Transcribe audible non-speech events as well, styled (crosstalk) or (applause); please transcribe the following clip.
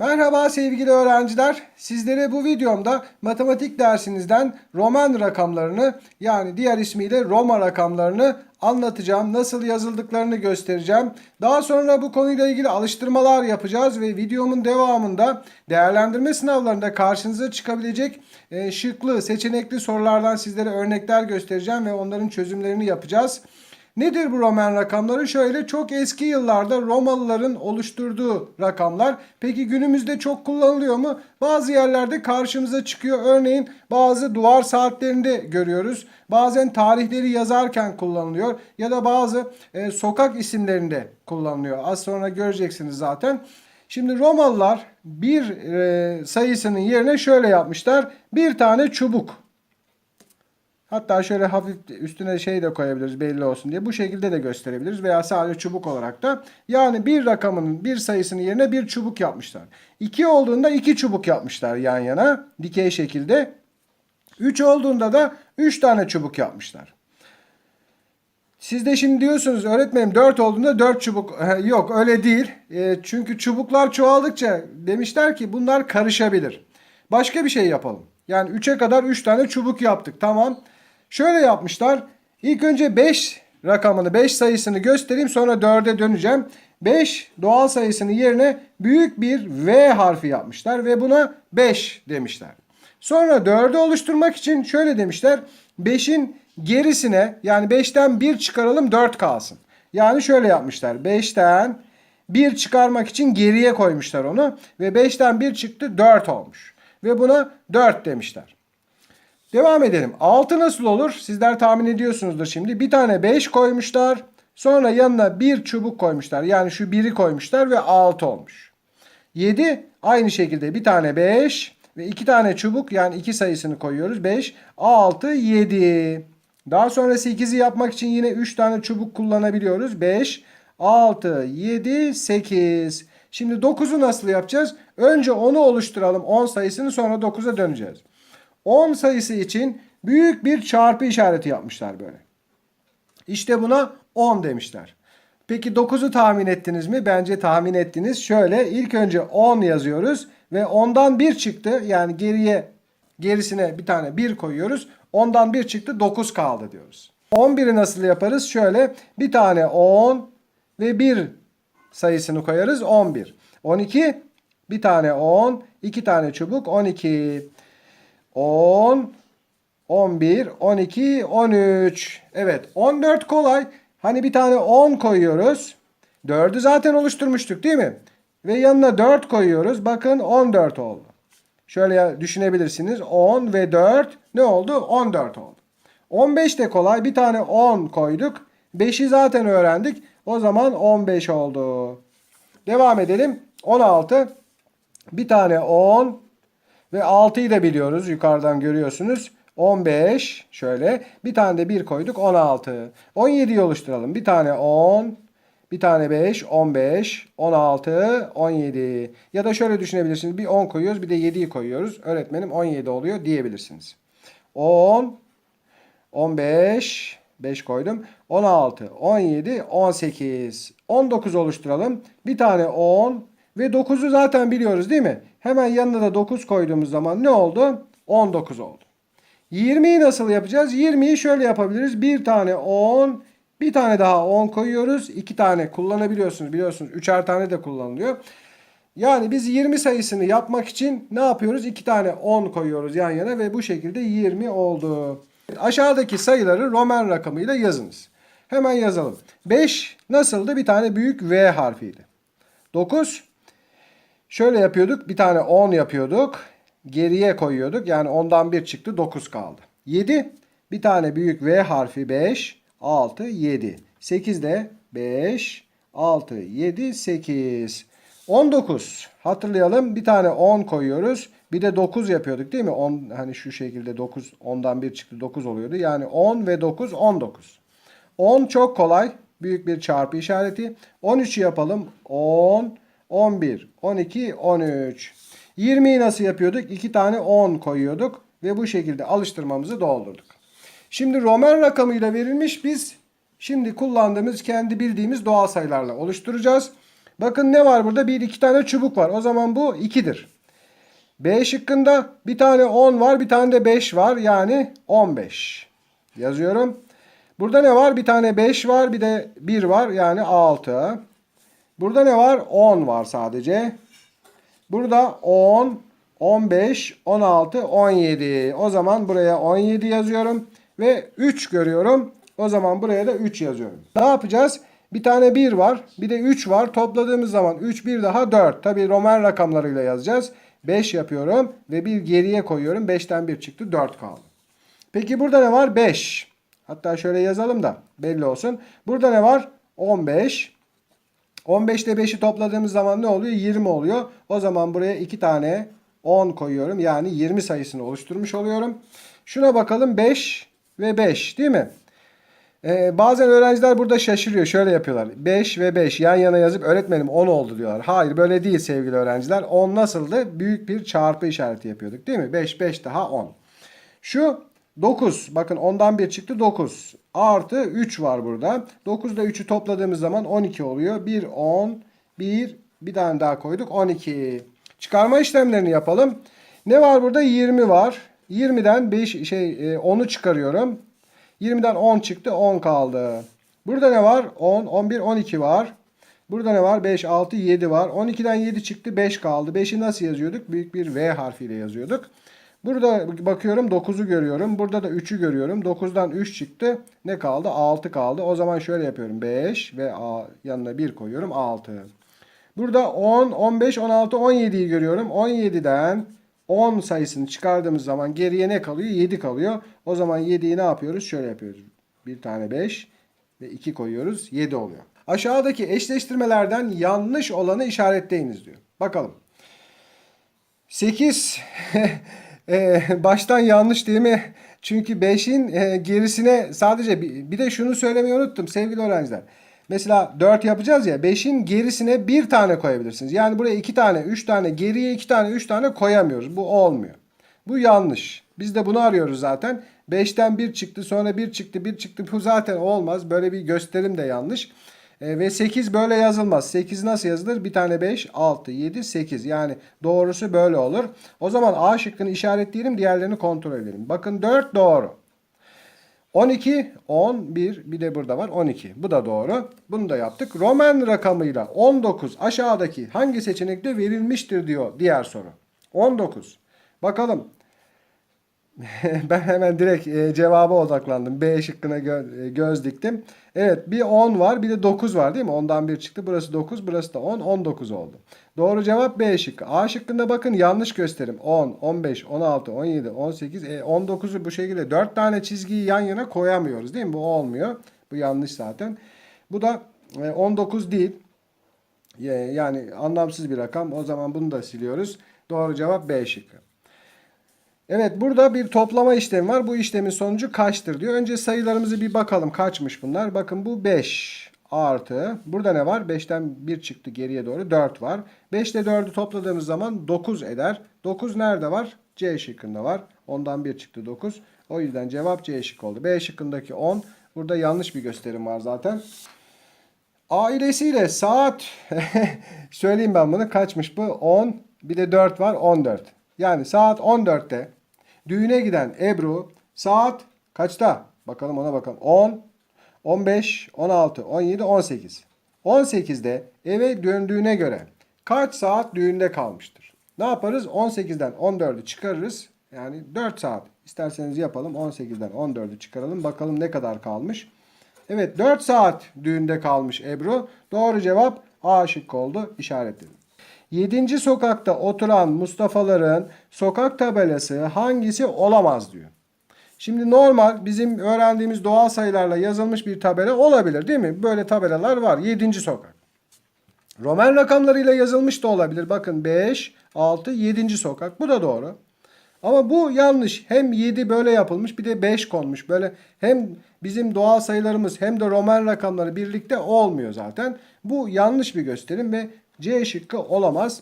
Merhaba sevgili öğrenciler. Sizlere bu videomda matematik dersinizden Roman rakamlarını yani diğer ismiyle Roma rakamlarını anlatacağım. Nasıl yazıldıklarını göstereceğim. Daha sonra bu konuyla ilgili alıştırmalar yapacağız ve videomun devamında değerlendirme sınavlarında karşınıza çıkabilecek e, şıklı, seçenekli sorulardan sizlere örnekler göstereceğim ve onların çözümlerini yapacağız. Nedir bu Roman rakamları? Şöyle çok eski yıllarda Romalıların oluşturduğu rakamlar. Peki günümüzde çok kullanılıyor mu? Bazı yerlerde karşımıza çıkıyor. Örneğin bazı duvar saatlerinde görüyoruz. Bazen tarihleri yazarken kullanılıyor ya da bazı e, sokak isimlerinde kullanılıyor. Az sonra göreceksiniz zaten. Şimdi Romalılar bir e, sayısının yerine şöyle yapmışlar. Bir tane çubuk. Hatta şöyle hafif üstüne şey de koyabiliriz belli olsun diye. Bu şekilde de gösterebiliriz veya sadece çubuk olarak da. Yani bir rakamının bir sayısının yerine bir çubuk yapmışlar. 2 olduğunda iki çubuk yapmışlar yan yana dikey şekilde. 3 olduğunda da 3 tane çubuk yapmışlar. Siz de şimdi diyorsunuz öğretmenim 4 olduğunda 4 çubuk. Yok öyle değil. E, çünkü çubuklar çoğaldıkça demişler ki bunlar karışabilir. Başka bir şey yapalım. Yani 3'e kadar 3 tane çubuk yaptık. Tamam. Şöyle yapmışlar. İlk önce 5 rakamını 5 sayısını göstereyim sonra 4'e döneceğim. 5 doğal sayısının yerine büyük bir V harfi yapmışlar ve buna 5 demişler. Sonra 4'ü oluşturmak için şöyle demişler. 5'in gerisine yani 5'ten 1 çıkaralım 4 kalsın. Yani şöyle yapmışlar. 5'ten 1 çıkarmak için geriye koymuşlar onu ve 5'ten 1 çıktı 4 olmuş. Ve buna 4 demişler. Devam edelim. 6 nasıl olur? Sizler tahmin ediyorsunuzdur şimdi. Bir tane 5 koymuşlar. Sonra yanına bir çubuk koymuşlar. Yani şu 1'i koymuşlar ve 6 olmuş. 7 aynı şekilde bir tane 5 ve iki tane çubuk yani 2 sayısını koyuyoruz. 5, 6, 7. Daha sonra 8'i yapmak için yine 3 tane çubuk kullanabiliyoruz. 5, 6, 7, 8. Şimdi 9'u nasıl yapacağız? Önce 10'u oluşturalım. 10 sayısını sonra 9'a döneceğiz. 10 sayısı için büyük bir çarpı işareti yapmışlar böyle. İşte buna 10 demişler. Peki 9'u tahmin ettiniz mi? Bence tahmin ettiniz. Şöyle ilk önce 10 yazıyoruz ve 10'dan 1 çıktı. Yani geriye gerisine bir tane 1 koyuyoruz. 10'dan 1 çıktı 9 kaldı diyoruz. 11'i nasıl yaparız? Şöyle bir tane 10 ve 1 sayısını koyarız 11. 12 bir tane 10, iki tane çubuk 12. 10, 11, 12, 13. Evet 14 kolay. Hani bir tane 10 koyuyoruz. 4'ü zaten oluşturmuştuk değil mi? Ve yanına 4 koyuyoruz. Bakın 14 oldu. Şöyle düşünebilirsiniz. 10 ve 4 ne oldu? 14 oldu. 15 de kolay. Bir tane 10 koyduk. 5'i zaten öğrendik. O zaman 15 oldu. Devam edelim. 16. Bir tane 10 ve 6'yı da biliyoruz. Yukarıdan görüyorsunuz. 15 şöyle. Bir tane de 1 koyduk 16. 17'yi oluşturalım. Bir tane 10, bir tane 5, 15, 16, 17. Ya da şöyle düşünebilirsiniz. Bir 10 koyuyoruz bir de 7'yi koyuyoruz. Öğretmenim 17 oluyor diyebilirsiniz. 10, 15, 5 koydum. 16, 17, 18, 19 oluşturalım. Bir tane 10 ve 9'u zaten biliyoruz değil mi? Hemen yanına da 9 koyduğumuz zaman ne oldu? 19 oldu. 20'yi nasıl yapacağız? 20'yi şöyle yapabiliriz. Bir tane 10, bir tane daha 10 koyuyoruz. 2 tane kullanabiliyorsunuz. Biliyorsunuz 3'er tane de kullanılıyor. Yani biz 20 sayısını yapmak için ne yapıyoruz? 2 tane 10 koyuyoruz yan yana ve bu şekilde 20 oldu. Aşağıdaki sayıları Roman rakamıyla yazınız. Hemen yazalım. 5 nasıldı? Bir tane büyük V harfiydi. 9 şöyle yapıyorduk. Bir tane 10 yapıyorduk. Geriye koyuyorduk. Yani ondan 1 çıktı 9 kaldı. 7 bir tane büyük V harfi 5 6 7. 8 de 5 6 7 8. 19 hatırlayalım bir tane 10 koyuyoruz. Bir de 9 yapıyorduk değil mi? 10 hani şu şekilde 9 10'dan 1 çıktı 9 oluyordu. Yani 10 ve 9 19. 10 çok kolay. Büyük bir çarpı işareti. 13'ü yapalım. 10 11 12 13. 20'yi nasıl yapıyorduk? 2 tane 10 koyuyorduk ve bu şekilde alıştırmamızı doldurduk. Şimdi Roman rakamıyla verilmiş biz şimdi kullandığımız kendi bildiğimiz doğal sayılarla oluşturacağız. Bakın ne var burada? Bir iki tane çubuk var. O zaman bu 2'dir. B şıkkında bir tane 10 var, bir tane de 5 var. Yani 15. Yazıyorum. Burada ne var? Bir tane 5 var, bir de 1 var. Yani 6. Burada ne var? 10 var sadece. Burada 10, 15, 16, 17. O zaman buraya 17 yazıyorum. Ve 3 görüyorum. O zaman buraya da 3 yazıyorum. Ne yapacağız? Bir tane 1 var. Bir de 3 var. Topladığımız zaman 3 bir daha 4. Tabi Roman rakamlarıyla yazacağız. 5 yapıyorum ve bir geriye koyuyorum. 5'ten 1 çıktı 4 kaldı. Peki burada ne var? 5. Hatta şöyle yazalım da belli olsun. Burada ne var? 15. 15 ile 5'i topladığımız zaman ne oluyor? 20 oluyor. O zaman buraya 2 tane 10 koyuyorum. Yani 20 sayısını oluşturmuş oluyorum. Şuna bakalım 5 ve 5 değil mi? Ee, bazen öğrenciler burada şaşırıyor. Şöyle yapıyorlar. 5 ve 5 yan yana yazıp öğretmenim 10 oldu diyorlar. Hayır böyle değil sevgili öğrenciler. 10 nasıldı? Büyük bir çarpı işareti yapıyorduk değil mi? 5 5 daha 10. Şu 9. Bakın ondan bir çıktı 9. Artı 3 var burada. 9 ile 3'ü topladığımız zaman 12 oluyor. 1 10 1 bir tane daha koyduk 12. Çıkarma işlemlerini yapalım. Ne var burada? 20 var. 20'den 5 şey e, 10'u çıkarıyorum. 20'den 10 çıktı 10 kaldı. Burada ne var? 10, 11, 12 var. Burada ne var? 5, 6, 7 var. 12'den 7 çıktı 5 kaldı. 5'i nasıl yazıyorduk? Büyük bir V harfiyle yazıyorduk. Burada bakıyorum 9'u görüyorum. Burada da 3'ü görüyorum. 9'dan 3 çıktı. Ne kaldı? 6 kaldı. O zaman şöyle yapıyorum. 5 ve A yanına 1 koyuyorum. 6. Burada 10, 15, 16, 17'yi görüyorum. 17'den 10 sayısını çıkardığımız zaman geriye ne kalıyor? 7 kalıyor. O zaman 7'yi ne yapıyoruz? Şöyle yapıyoruz. Bir tane 5 ve 2 koyuyoruz. 7 oluyor. Aşağıdaki eşleştirmelerden yanlış olanı işaretleyiniz diyor. Bakalım. 8 (laughs) e, (laughs) baştan yanlış değil mi? Çünkü 5'in e, gerisine sadece bir, bir de şunu söylemeyi unuttum sevgili öğrenciler. Mesela 4 yapacağız ya 5'in gerisine bir tane koyabilirsiniz. Yani buraya 2 tane 3 tane geriye 2 tane 3 tane koyamıyoruz. Bu olmuyor. Bu yanlış. Biz de bunu arıyoruz zaten. 5'ten 1 çıktı sonra 1 çıktı 1 çıktı bu zaten olmaz. Böyle bir gösterim de yanlış. E, ve 8 böyle yazılmaz. 8 nasıl yazılır? Bir tane 5, 6, 7, 8. Yani doğrusu böyle olur. O zaman A şıkkını işaretleyelim. Diğerlerini kontrol edelim. Bakın 4 doğru. 12, 11 bir de burada var 12. Bu da doğru. Bunu da yaptık. Roman rakamıyla 19 aşağıdaki hangi seçenekte verilmiştir diyor diğer soru. 19. Bakalım. (laughs) ben hemen direkt e, cevaba odaklandım. B şıkkına e, göz diktim. Evet bir 10 var bir de 9 var değil mi? Ondan bir çıktı. Burası 9 burası da 10. 19 oldu. Doğru cevap B şıkkı. A şıkkında bakın yanlış gösterim. 10, 15, 16, 17, 18, e, 19'u bu şekilde 4 tane çizgiyi yan yana koyamıyoruz değil mi? Bu olmuyor. Bu yanlış zaten. Bu da e, 19 değil. E, Yani anlamsız bir rakam. O zaman bunu da siliyoruz. Doğru cevap B şıkkı. Evet burada bir toplama işlemi var. Bu işlemin sonucu kaçtır diyor. Önce sayılarımızı bir bakalım kaçmış bunlar. Bakın bu 5 artı. Burada ne var? 5'ten 1 çıktı geriye doğru 4 var. 5 ile 4'ü topladığımız zaman 9 eder. 9 nerede var? C şıkkında var. Ondan 1 çıktı 9. O yüzden cevap C şıkkı oldu. B şıkkındaki 10. Burada yanlış bir gösterim var zaten. Ailesiyle saat (laughs) söyleyeyim ben bunu kaçmış bu 10 bir de 4 var 14. Yani saat 14'te düğüne giden Ebru saat kaçta? Bakalım ona bakalım. 10, 15, 16, 17, 18. 18'de eve döndüğüne göre kaç saat düğünde kalmıştır? Ne yaparız? 18'den 14'ü çıkarırız. Yani 4 saat. İsterseniz yapalım. 18'den 14'ü çıkaralım. Bakalım ne kadar kalmış. Evet 4 saat düğünde kalmış Ebru. Doğru cevap A şıkkı oldu. İşaretledim. 7. sokakta oturan Mustafa'ların sokak tabelası hangisi olamaz diyor. Şimdi normal bizim öğrendiğimiz doğal sayılarla yazılmış bir tabela olabilir değil mi? Böyle tabelalar var. 7. sokak. Roman rakamlarıyla yazılmış da olabilir. Bakın 5, 6, 7. sokak. Bu da doğru. Ama bu yanlış. Hem 7 böyle yapılmış bir de 5 konmuş. Böyle hem bizim doğal sayılarımız hem de Roman rakamları birlikte olmuyor zaten. Bu yanlış bir gösterim ve C şıkkı olamaz.